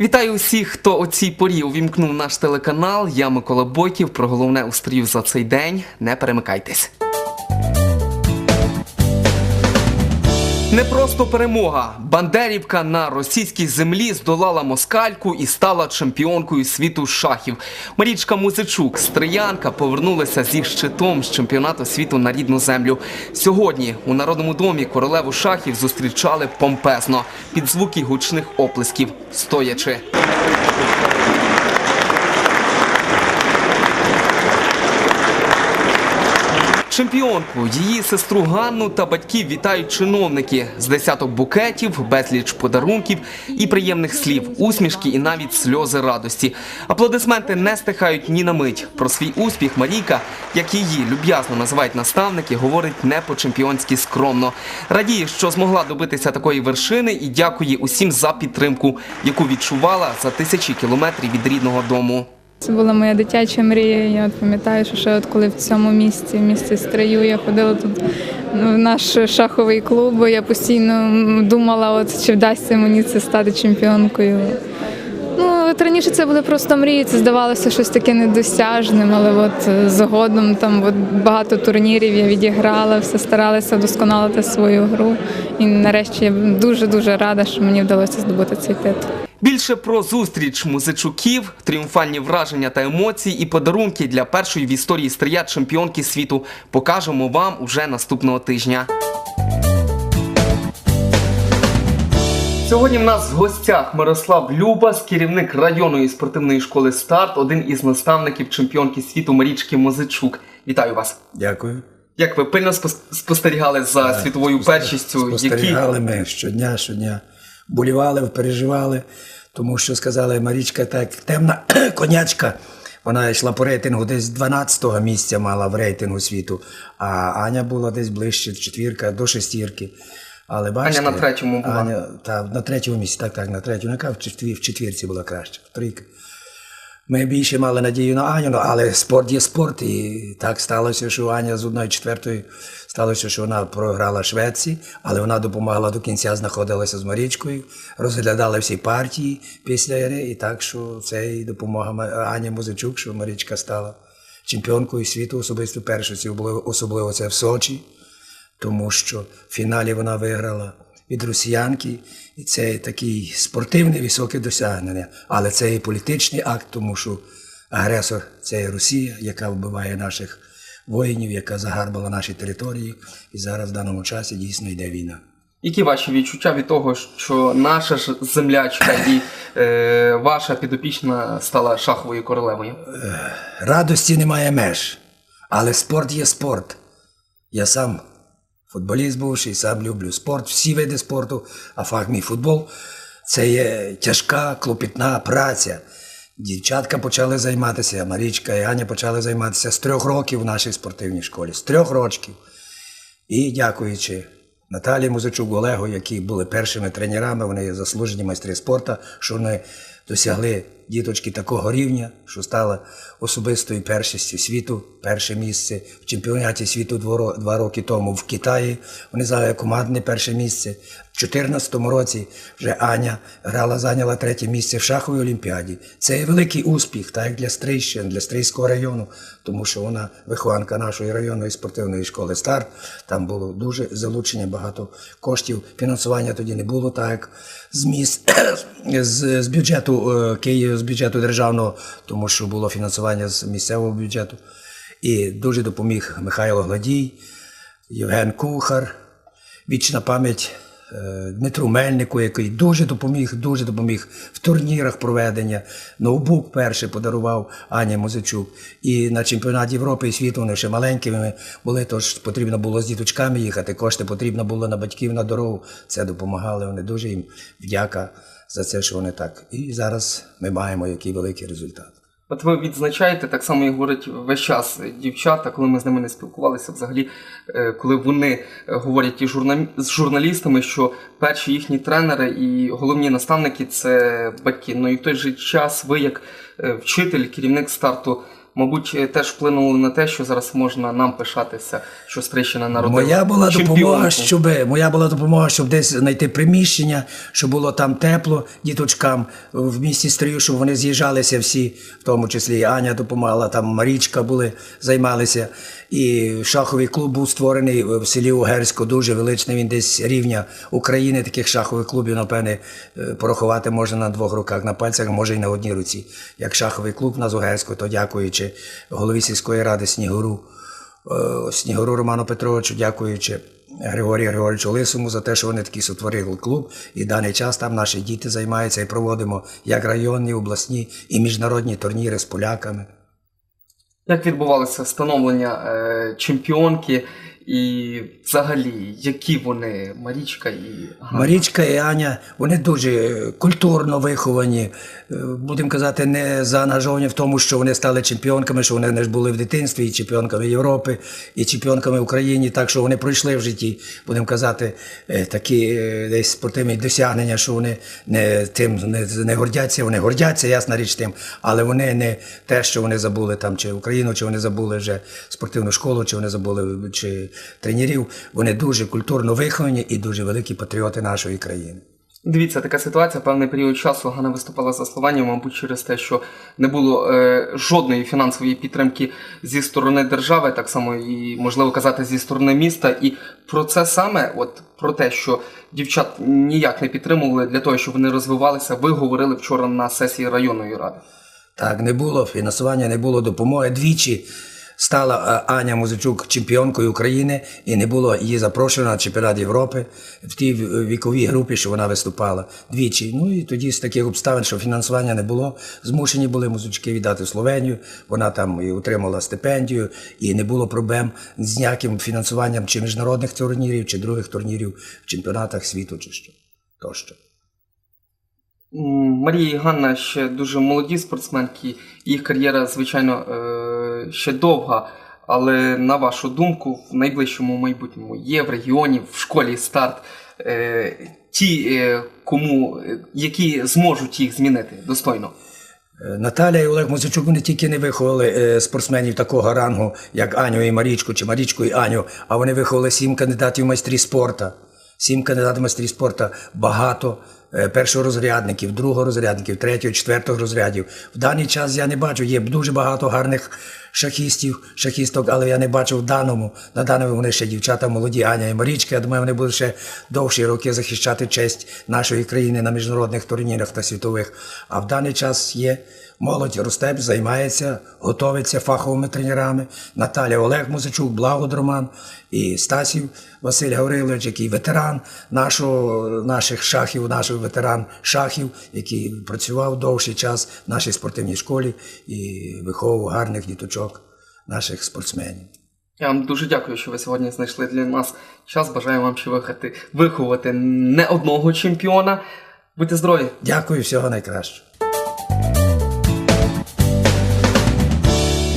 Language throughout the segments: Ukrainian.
Вітаю усіх, хто о цій порі увімкнув наш телеканал. Я Микола Бойків. Про головне устрію за цей день. Не перемикайтесь. Не просто перемога. Бандерівка на російській землі здолала москальку і стала чемпіонкою світу шахів. Марічка Музичук, стриянка, повернулася зі щитом з чемпіонату світу на рідну землю. Сьогодні у народному домі королеву шахів зустрічали помпезно під звуки гучних оплесків, стоячи. Чемпіонку, її сестру Ганну та батьків вітають чиновники з десяток букетів, безліч подарунків і приємних слів, усмішки і навіть сльози радості. Аплодисменти не стихають ні на мить. Про свій успіх Марійка, як її люб'язно називають наставники, говорить не по-чемпіонськи скромно. Радіє, що змогла добитися такої вершини, і дякує усім за підтримку, яку відчувала за тисячі кілометрів від рідного дому. Це була моя дитяча мрія. Я от пам'ятаю, що ще от коли в цьому місті, в місті Стрию, я ходила тут ну, в наш шаховий клуб. Я постійно думала, от чи вдасться мені це стати чемпіонкою. Ну, от раніше це були просто мрії, це здавалося щось таке недосяжним, але от е, згодом там от багато турнірів я відіграла, все старалася вдосконалити свою гру. І нарешті я дуже-дуже рада, що мені вдалося здобути цей титул. Більше про зустріч музичуків, тріумфальні враження та емоції і подарунки для першої в історії стрия чемпіонки світу покажемо вам уже наступного тижня. Сьогодні в нас в гостях Мирослав Любас, керівник районної спортивної школи Старт, один із наставників чемпіонки світу Марічки Мозичук. Вітаю вас! Дякую. Як ви пильно спос- спостерігали за світовою першістю? Які ми щодня, щодня. Болівали, переживали, тому що сказали, Марічка так темна конячка. Вона йшла по рейтингу десь 12-го місця мала в рейтингу світу, а Аня була десь ближче, четвірка до шестірки. Але бачите, на третьому була. Аня, та, на третьому місці, так, так, на третьому. Яка в в четвірці була краще, в трійка. Ми більше мали надію на Аню, але спорт є спорт. І так сталося, що Аня з одної четвертої сталося, що вона програла Швеції, але вона допомагала до кінця, знаходилася з Марічкою, розглядали всі партії після гри. І так, що це і допомога Ані Музичук, що Марічка стала чемпіонкою світу, особисто першості, особливо це в Сочі тому що в фіналі вона виграла від росіянки, і це такий спортивне високе досягнення, але це і політичний акт, тому що агресор це і Росія, яка вбиває наших воїнів, яка загарбала наші території, і зараз в даному часі дійсно йде війна. Які ваші відчуття від того, що наша ж землячка і е, ваша підопічна стала шаховою королевою? Радості немає меж, але спорт є спорт. Я сам футболіст бувший, сам люблю спорт, всі види спорту, а фах мій футбол це є тяжка, клопітна праця. Дівчатка почали займатися, Марічка і Аня почали займатися з трьох років в нашій спортивній школі, з трьох років. І дякуючи Наталії Музичук, Олегу, які були першими тренерами, вони є заслужені майстри спорту, що вони досягли діточки такого рівня, що стала особистою першістю світу, перше місце в чемпіонаті світу два роки тому в Китаї. Вони зайняли командне перше місце. В 2014 році вже Аня грала, зайняла третє місце в шаховій олімпіаді. Це великий успіх, так як для Стрийщин, для Стрийського району, тому що вона вихованка нашої районної спортивної школи Старт. Там було дуже залучення багато коштів. Фінансування тоді не було так, як з міст з, з бюджету е, Києва, з бюджету державного, тому що було фінансування з місцевого бюджету. І дуже допоміг Михайло Гладій, Євген Кухар, вічна пам'ять е, Дмитру Мельнику, який дуже допоміг, дуже допоміг в турнірах проведення. Ноутбук перший подарував Ані Музичук. І на чемпіонаті Європи і світу вони ще маленькими були, тож потрібно було з діточками їхати. Кошти потрібно було на батьків на дорогу. Це допомагали. Вони дуже їм вдяка за це, що вони так. І зараз ми маємо який великий результат. От ви відзначаєте так само, і говорять весь час дівчата, коли ми з ними не спілкувалися, взагалі, е, коли вони е, говорять і з журналістами, що перші їхні тренери і головні наставники це батьки. Ну і в той же час ви, як е, вчитель, керівник старту, мабуть, е, теж вплинули на те, що зараз можна нам пишатися, що Стрийщина народила. Моя була допомога, чемпіонку. щоб моя була допомога, щоб десь знайти приміщення, щоб було там тепло діточкам в місті Стрию, щоб вони з'їжджалися всі, в тому числі і Аня допомагала, там Марічка були, займалися. І шаховий клуб був створений в селі Угерську, дуже величний. Він десь рівня України. Таких шахових клубів, напевне, е, порахувати можна на двох руках, на пальцях, може і на одній руці. Як шаховий клуб на Угерську, то дякуючи голові сільської ради Снігуру. Е, Снігуру Роману Петровичу, дякуючи Григорію Григоровичу Лисому за те, що вони такий сотворили клуб. І даний час там наші діти займаються і проводимо як районні, обласні і міжнародні турніри з поляками. Як відбувалося встановлення чемпіонки і взагалі, які вони Марічка і Ганна? Марічка і Аня, вони дуже культурно виховані, е, будемо казати, не заангажовані в тому, що вони стали чемпіонками, що вони не ж були в дитинстві, і чемпіонками Європи, і чемпіонками України, так що вони пройшли в житті, будемо казати, е, такі е, десь спортивні досягнення, що вони не тим не, не гордяться, вони гордяться, ясна річ тим, але вони не те, що вони забули там, чи Україну, чи вони забули вже спортивну школу, чи вони забули чи тренерів. Вони дуже культурно виховані і дуже великі патріоти нашої країни. Дивіться, така ситуація. Певний період часу Ганна виступала за Словенію, мабуть, через те, що не було е, жодної фінансової підтримки зі сторони держави, так само і можливо казати зі сторони міста. І про це саме, от про те, що дівчат ніяк не підтримували для того, щоб вони розвивалися, ви говорили вчора на сесії районної ради. Так, не було фінансування, не було допомоги. Двічі стала е, Аня Музичук чемпіонкою України і не було її запрошено на чемпіонат Європи в тій віковій групі, що вона виступала. Двічі. Ну і тоді з таких обставин, що фінансування не було, змушені були музички віддати в Словенію. Вона там і отримала стипендію, і не було проблем з ніяким фінансуванням чи міжнародних турнірів, чи других турнірів в чемпіонатах світу, чи що тощо. Марія і Ганна ще дуже молоді спортсменки, їх кар'єра, звичайно, е, ще довга. Але на вашу думку, в найближчому майбутньому є в регіоні, в школі старт е, ті, е, кому, е, які зможуть їх змінити достойно. Наталя і Олег Музичук вони тільки не виховали спортсменів такого рангу, як Аню і Марічку, чи Марічку і Аню, а вони виховали сім кандидатів майстрі спорту. Сім кандидатів в майстрі спорту, багато першорозрядників, другорозрядників, третього, четвертого розрядів. В даний час я не бачу, є дуже багато гарних шахістів, шахісток, але я не бачу в даному. На даному вони ще дівчата молоді, Аня і Марічка. Я думаю, вони будуть ще довші роки захищати честь нашої країни на міжнародних турнірах та світових. А в даний час є молодь росте, займається, готовиться фаховими тренерами. Наталя Олег Музичук, Благод Роман і Стасів Василь Гаврилович, який ветеран нашого, наших шахів, наш ветеран шахів, який працював довший час в нашій спортивній школі і виховував гарних діточок, наших спортсменів. Я вам дуже дякую, що ви сьогодні знайшли для нас час. Бажаю вам ще виграти, виховати не одного чемпіона. Будьте здорові! Дякую, всього найкращого.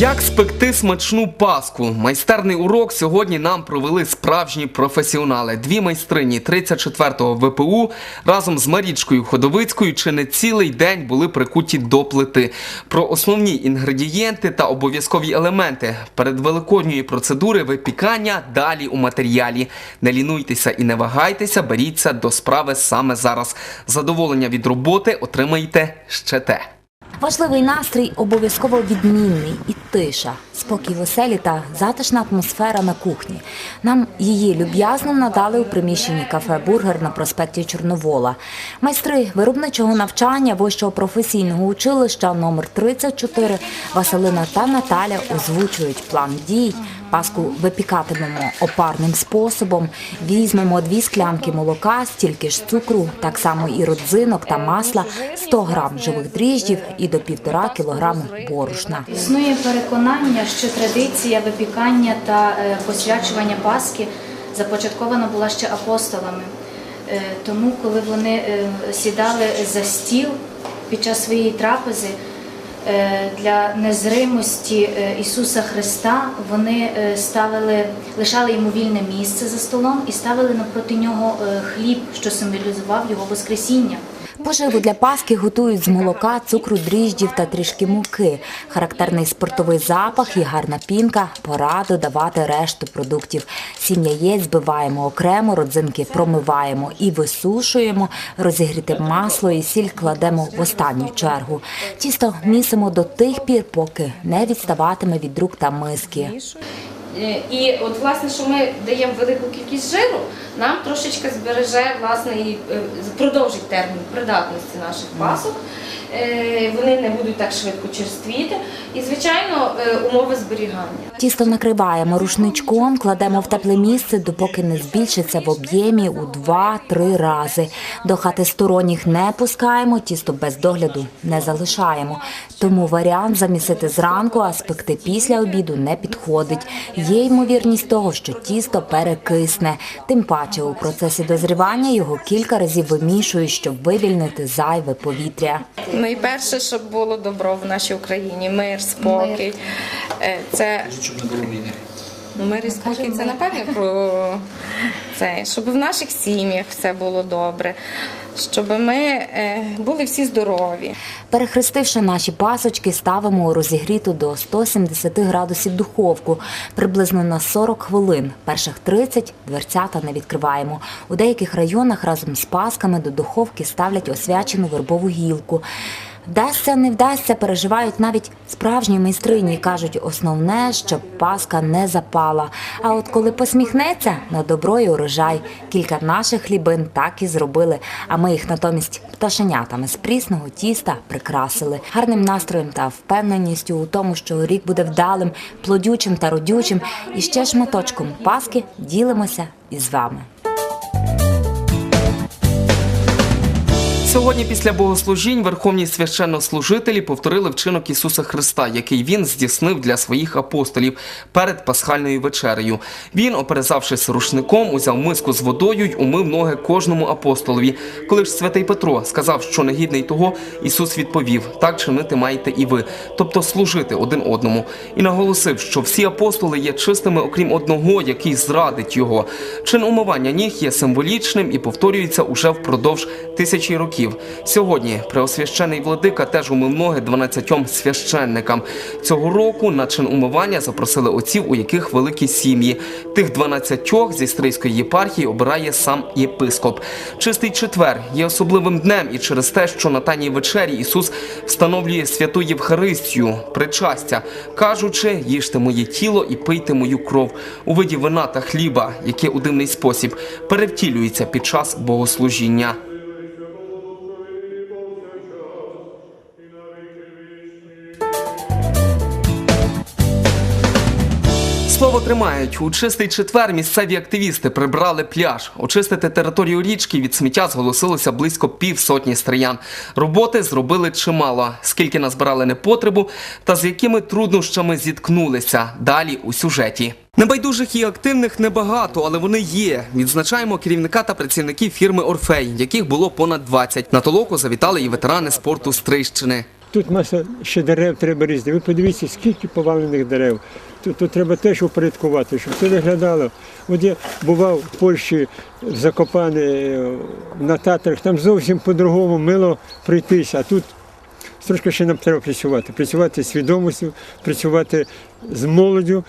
Як спекти смачну паску? Майстерний урок сьогодні нам провели справжні професіонали. Дві майстрині 34-го ВПУ разом з Марічкою Ходовицькою чи не цілий день були прикуті до плити. Про основні інгредієнти та обов'язкові елементи перед великодньої процедури випікання далі у матеріалі. Не лінуйтеся і не вагайтеся, беріться до справи саме зараз. Задоволення від роботи отримаєте ще те. Важливий настрій обов'язково відмінний і тиша, спокій веселі та затишна атмосфера на кухні. Нам її люб'язно надали у приміщенні кафе Бургер на проспекті Чорновола. Майстри виробничого навчання вищого професійного училища номер 34 Василина та Наталя озвучують план дій. Паску випікатимемо опарним способом. Візьмемо дві склянки молока, стільки ж цукру, так само і родзинок та масла, 100 грам живих дріждів і до півтора кілограми борошна. Існує переконання, що традиція випікання та е, посвячування Пасхи започаткована була ще апостолами. Е, Тому, коли вони е, сідали за стіл під час своєї трапези для незримості е, Ісуса Христа, вони е, ставили, лишали йому вільне місце за столом і ставили напроти нього е, хліб, що символізував його Воскресіння. Поживу для паски готують з молока, цукру, дріжджів та трішки муки. Характерний спиртовий запах і гарна пінка. Пора додавати решту продуктів. Сім яєць збиваємо окремо, родзинки промиваємо і висушуємо. Розігріте масло і сіль кладемо в останню чергу. Тісто місимо до тих пір, поки не відставатиме від рук та миски. Е, І от власне, що ми даємо велику кількість жиру, нам трошечки збереже власне і е, продовжить термін придатності наших пасок. Е, Вони не будуть так швидко черствіти. І, звичайно, е, умови зберігання. Тісто накриваємо рушничком, кладемо в тепле місце, допоки не збільшиться в об'ємі у 2-3 рази. До хати сторонніх не пускаємо, тісто без догляду не залишаємо. Тому варіант замісити зранку, а спекти після обіду не підходить. Є ймовірність того, що тісто перекисне. Тим паче у процесі дозрівання його кілька разів вимішують, щоб вивільнити зайве повітря. Найперше, щоб було добро в нашій Україні, мир, спокій. Е, Це Ну, мир і спокій це напевне про це, щоб в наших сім'ях все було добре, щоб ми е, були всі здорові. Перехрестивши наші пасочки, ставимо у розігріту до 170 градусів духовку приблизно на 40 хвилин. Перших 30 дверцята не відкриваємо. У деяких районах разом з пасками до духовки ставлять освячену вербову гілку. Вдасться, не вдасться, переживають навіть справжні майстрині кажуть, основне, щоб паска не запала. А от коли посміхнеться, на добро і урожай. Кілька наших хлібин так і зробили, а ми їх натомість пташенятами з прісного тіста прикрасили. Гарним настроєм та впевненістю у тому, що рік буде вдалим, плодючим та родючим. І ще шматочком паски ділимося із вами. Сьогодні після богослужінь верховні священнослужителі повторили вчинок Ісуса Христа, який він здійснив для своїх апостолів перед пасхальною вечерею. Він, оперезавшись рушником, узяв миску з водою й умив ноги кожному апостолові. Коли ж святий Петро сказав, що негідний того, Ісус відповів: так чинити маєте і ви, тобто служити один одному, і наголосив, що всі апостоли є чистими, окрім одного, який зрадить його. Чин умивання ніг є символічним і повторюється уже впродовж тисячі років. Сьогодні преосвящений владика теж умив ноги 12 священникам. Цього року на чин умивання запросили отців, у яких великі сім'ї. Тих 12 зі стрийської єпархії обирає сам єпископ. Чистий четвер є особливим днем, і через те, що на тайній вечері Ісус встановлює святу Євхаристію, причастя, кажучи, їжте моє тіло і пийте мою кров у виді вина та хліба, яке у дивний спосіб перевтілюється під час богослужіння. Слово тримають у чистий четвер. Місцеві активісти прибрали пляж. Очистити територію річки від сміття зголосилося близько півсотні стріян. Роботи зробили чимало. Скільки назбирали непотребу та з якими труднощами зіткнулися. Далі у сюжеті. Небайдужих і активних небагато, але вони є. Відзначаємо керівника та працівників фірми Орфей, яких було понад 20. На толоку завітали і ветерани спорту Стрийщини. Тут маса ще дерев треба різати. Ви подивіться, скільки повалених дерев. Тут, тут треба теж упорядкувати, щоб це виглядало. От я бував в Польщі в Закопане е, на Татрах, там зовсім по-другому мило пройтися, а тут трошки ще нам треба працювати. Працювати з свідомістю, працювати з молоддю,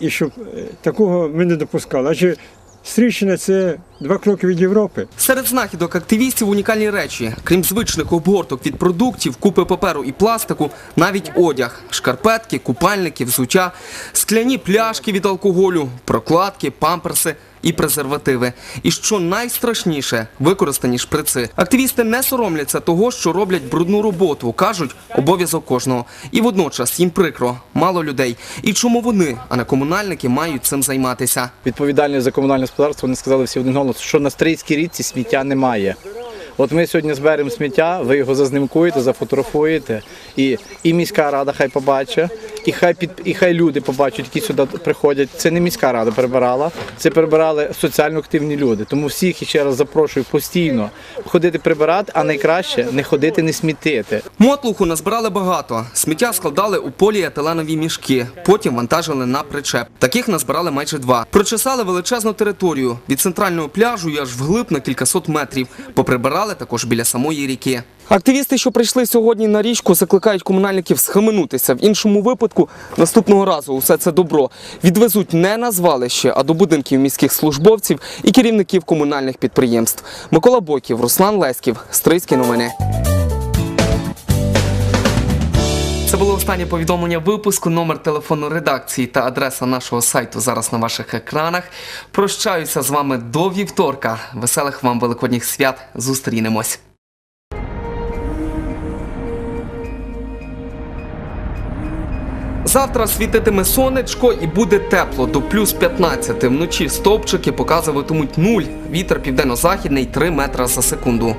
і щоб е, такого ми не допускали. Адже Стрийщина – це два кроки від Європи. Серед знахідок активістів унікальні речі. Крім звичних обгорток від продуктів, купи паперу і пластику, навіть одяг, шкарпетки, купальники, взуття, скляні пляшки від алкоголю, прокладки, памперси і презервативи. І що найстрашніше, використані шприци. Активісти не соромляться того, що роблять брудну роботу, кажуть, обов'язок кожного. І водночас їм прикро, мало людей. І чому вони, а не комунальники, мають цим займатися? відповідальні за комунальне господарство, вони сказали всі один голос, що на Стрийській річці сміття немає. От ми сьогодні зберемо сміття, ви його зазнимкуєте, зафотографуєте, і міська рада хай побачить, і хай під і хай люди побачать, які сюди приходять. Це не міська рада прибирала, це прибирали соціально активні люди. Тому всіх ще раз запрошую постійно ходити прибирати, а найкраще не ходити, не смітити. Мотлуху назбирали багато. Сміття складали у поліетиленові мішки, потім вантажили на причеп. Таких назбирали майже два. Прочесали величезну територію від центрального пляжу і аж вглиб на кількасот метрів. Поприбирали також біля самої ріки. Активісти, що прийшли сьогодні на річку, закликають комунальників схаменутися. В іншому випадку наступного разу усе це добро відвезуть не на звалище, а до будинків міських службовців і керівників комунальних підприємств. Микола Бойків, Руслан Леськів, Стрийські новини. Це було останнє повідомлення випуску. Номер телефону редакції та адреса нашого сайту зараз на ваших екранах. Прощаюся з вами до вівторка. Веселих вам великодніх свят. Зустрінемось. Завтра світитиме сонечко і буде тепло до плюс 15. Вночі стовпчики показуватимуть нуль. Вітер південно-західний 3 метра за секунду.